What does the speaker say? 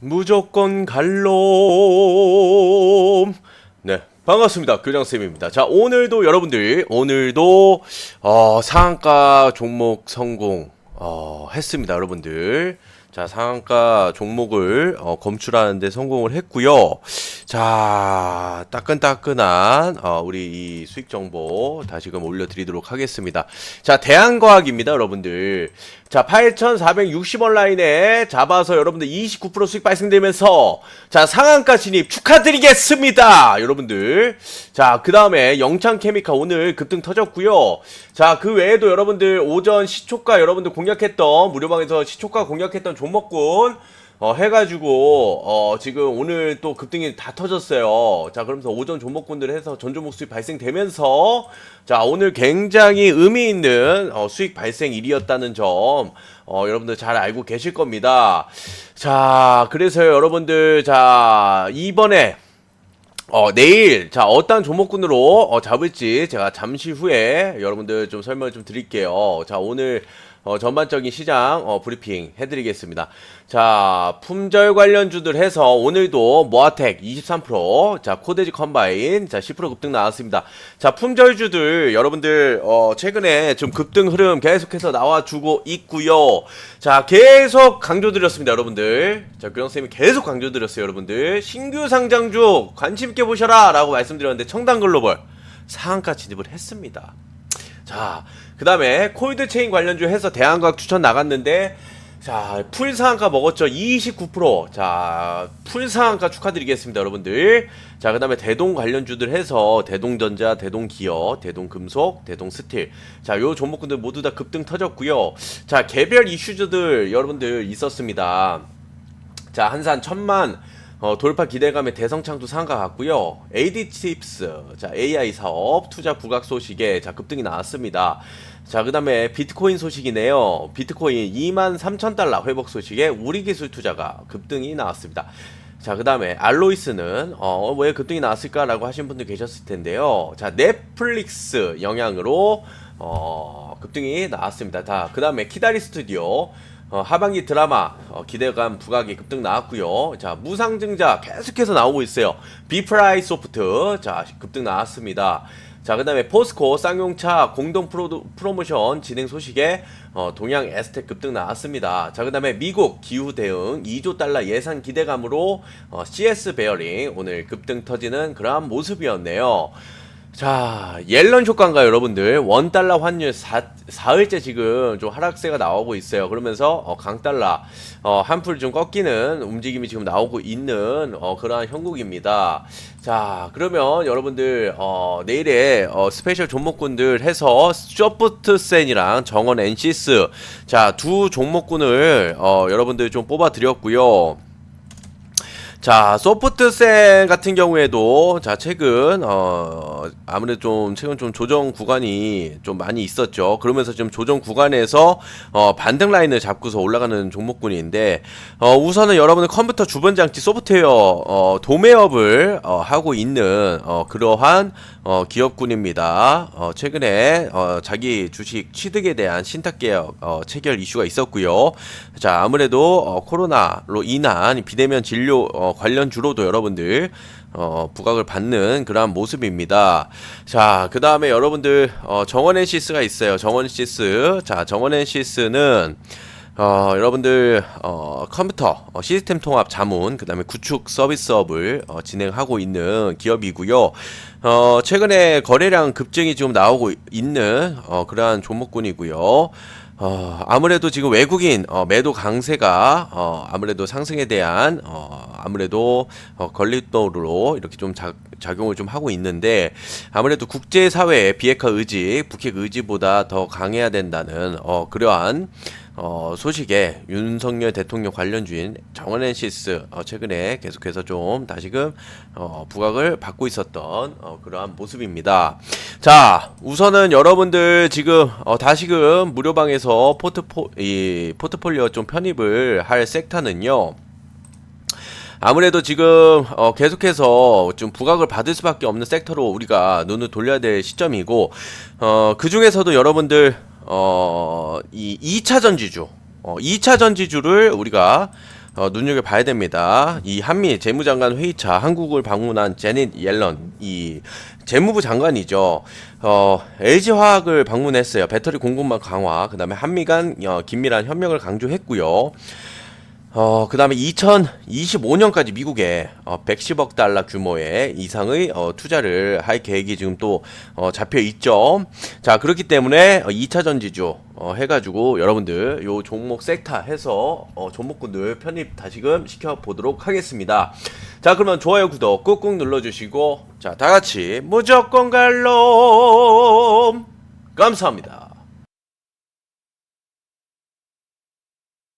무조건 갈롬. 네. 반갑습니다. 교장쌤입니다. 자, 오늘도 여러분들, 오늘도, 어, 상한가 종목 성공, 어, 했습니다. 여러분들. 자, 상한가 종목을, 어, 검출하는데 성공을 했고요 자, 따끈따끈한, 어, 우리 이 수익 정보 다시금 올려드리도록 하겠습니다. 자, 대한과학입니다. 여러분들. 자, 8,460원 라인에 잡아서 여러분들 29% 수익 발생되면서 자, 상한가 진입 축하드리겠습니다. 여러분들. 자, 그 다음에 영창 케미카 오늘 급등 터졌고요 자, 그 외에도 여러분들 오전 시초가 여러분들 공략했던 무료방에서 시초가 공략했던 종목군 어, 해가지고, 어, 지금 오늘 또 급등이 다 터졌어요. 자, 그러면서 오전 종목군들 해서 전 종목 수익 발생되면서, 자, 오늘 굉장히 의미 있는, 어, 수익 발생일이었다는 점, 어, 여러분들 잘 알고 계실 겁니다. 자, 그래서 여러분들, 자, 이번에, 어, 내일, 자, 어떤 종목군으로 어, 잡을지 제가 잠시 후에 여러분들 좀 설명을 좀 드릴게요. 자, 오늘 어, 전반적인 시장 어, 브리핑 해드리겠습니다. 자, 품절 관련주들 해서 오늘도 모아텍 23%, 자, 코데지 컴바인, 자, 10% 급등 나왔습니다. 자, 품절주들 여러분들, 어, 최근에 좀 급등 흐름 계속해서 나와주고 있고요 자, 계속 강조드렸습니다, 여러분들. 자, 교영쌤이 계속 강조드렸어요, 여러분들. 신규 상장주 관심있게 보셔라! 라고 말씀드렸는데, 청담 글로벌 상한가 진입을 했습니다. 자, 그 다음에 콜드 체인 관련주 해서 대한과학 추천 나갔는데, 자, 풀 상한가 먹었죠. 29%. 자, 풀 상한가 축하드리겠습니다, 여러분들. 자, 그 다음에 대동 관련주들 해서 대동전자, 대동기어, 대동금속, 대동스틸. 자, 요 종목군들 모두 다 급등 터졌고요 자, 개별 이슈주들 여러분들 있었습니다. 자, 한산 천만 어, 돌파 기대감의 대성창도 상가 같고요. AD칩스, 자 AI 사업 투자 부각 소식에 자 급등이 나왔습니다. 자, 그 다음에 비트코인 소식이네요. 비트코인 2만 3천 달러 회복 소식에 우리 기술 투자가 급등이 나왔습니다. 자, 그 다음에 알로이스는 어, 왜 급등이 나왔을까라고 하신 분들 계셨을 텐데요. 자, 넷플릭스 영향으로 어, 급등이 나왔습니다. 자, 그 다음에 키다리 스튜디오 어, 하반기 드라마 어, 기대감 부각이 급등 나왔고요. 자 무상증자 계속해서 나오고 있어요. 비프라이 소프트 자 급등 나왔습니다. 자 그 다음에 포스코 쌍용차 공동 프로, 프로모션 진행 소식에 어, 동양 에스텍 급등 나왔습니다. 자 그 다음에 미국 기후 대응 2조 달러 예산 기대감으로 어, CS 베어링 오늘 급등 터지는 그러한 모습이었네요. 자, 옐런 효과인가요, 여러분들? 원 달러 환율 4, 4일째 지금 좀 하락세가 나오고 있어요. 그러면서 어, 강달러 어, 한풀 좀 꺾이는 움직임이 지금 나오고 있는 어, 그러한 형국입니다. 자, 그러면 여러분들 어, 내일에 어, 스페셜 종목군들 해서 쇼프트센이랑 정원 엔시스 자, 두 종목군을 어, 여러분들 좀 뽑아 드렸고요. 자, 소프트셀 같은 경우에도 자, 최근 어 아무래도 좀 최근 좀 조정 구간이 좀 많이 있었죠. 그러면서 좀 조정 구간에서 어 반등 라인을 잡고서 올라가는 종목군인데 어 우선은 여러분의 컴퓨터 주변 장치 소프트웨어 어 도매업을 어 하고 있는 어 그러한 어 기업군입니다. 어 최근에 어 자기 주식 취득에 대한 신탁 개혁 어 체결 이슈가 있었고요. 자, 아무래도 어 코로나로 인한 비대면 진료 어 관련 주로도 여러분들 어, 부각을 받는 그러한 모습입니다. 자, 그 다음에 여러분들 어, 정원엔시스가 있어요. 정원엔시스. 자, 정원엔시스는 어, 여러분들 어, 컴퓨터 어, 시스템 통합 자문 그다음에 구축 서비스업을 어, 진행하고 있는 기업이고요. 어, 최근에 거래량 급증이 좀 나오고 있는 어, 그러한 종목군이고요. 어, 아무래도 지금 외국인 어, 매도 강세가 어, 아무래도 상승에 대한 어, 아무래도 어, 걸림돌로 이렇게 좀 작, 작용을 좀 하고 있는데 아무래도 국제 사회의 비핵화 의지, 북핵 의지보다 더 강해야 된다는 어, 그러한 어, 소식에 윤석열 대통령 관련주인 정원엔시스 어, 최근에 계속해서 좀 다시금 어, 부각을 받고 있었던 어, 그러한 모습입니다. 자, 우선은 여러분들 지금 어, 다시금 무료방에서 포트포 이 포트폴리오 좀 편입을 할 섹터는요. 아무래도 지금 어 계속해서 좀 부각을 받을 수밖에 없는 섹터로 우리가 눈을 돌려야 될 시점이고 어 그 중에서도 여러분들 어 이 2차 전지주 어 2차 전지주를 우리가 어, 눈여겨봐야 됩니다. 이 한미 재무장관 회의차 한국을 방문한 제닛 옐런 이 재무부 장관이죠. 어, LG화학을 방문했어요. 배터리 공급망 강화, 그 다음에 한미 간 어, 긴밀한 협력을 강조했고요. 어, 그 다음에 2025년까지 미국에 어, 110억 달러 규모의 이상의 어, 투자를 할 계획이 지금 또 어, 잡혀 있죠. 자, 그렇기 때문에 어, 2차 전지주 어, 해가지고 여러분들 요 종목 섹터 해서 어, 종목군들 편입 다시금 시켜보도록 하겠습니다. 자, 그러면 좋아요, 구독 꾹꾹 눌러주시고 자, 다 같이 무조건 갈롬 감사합니다.